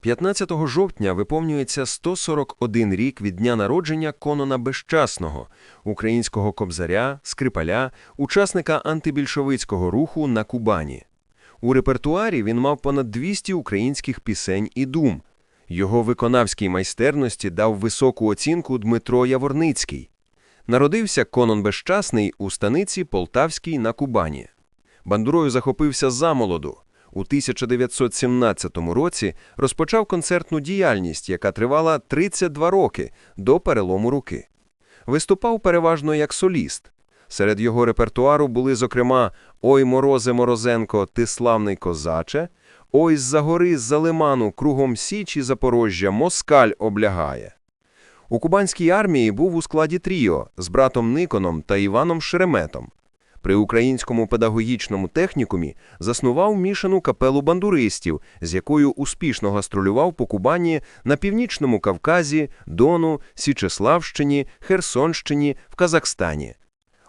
15 жовтня виповнюється 141 рік від дня народження Конона Безчасного, українського кобзаря, скрипаля, учасника антибільшовицького руху на Кубані. У репертуарі він мав понад 200 українських пісень і дум. Його виконавській майстерності дав високу оцінку Дмитро Яворницький. Народився Конон Безчасний у станиці Полтавській на Кубані. Бандурою захопився замолоду. У 1917 році розпочав концертну діяльність, яка тривала 32 роки до перелому руки. Виступав переважно як соліст. Серед його репертуару були, зокрема, «Ой, морозе Морозенко, ти славний козаче», «Ой, з-за гори, з-за лиману, кругом Січі Запорожжя, москаль облягає». У кубанській армії був у складі тріо з братом Никоном та Іваном Шереметом. При українському педагогічному технікумі заснував мішану капелу бандуристів, з якою успішно гастролював по Кубані на Північному Кавказі, Дону, Січеславщині, Херсонщині, в Казахстані.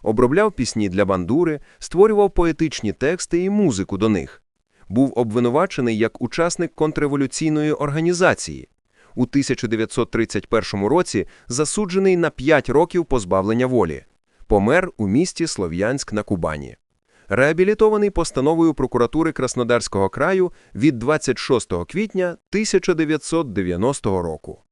Обробляв пісні для бандури, створював поетичні тексти і музику до них. Був обвинувачений як учасник контрреволюційної організації. У 1931 році засуджений на 5 років позбавлення волі. Помер у місті Слов'янськ на Кубані. Реабілітований постановою прокуратури Краснодарського краю від 26 квітня 1990 року.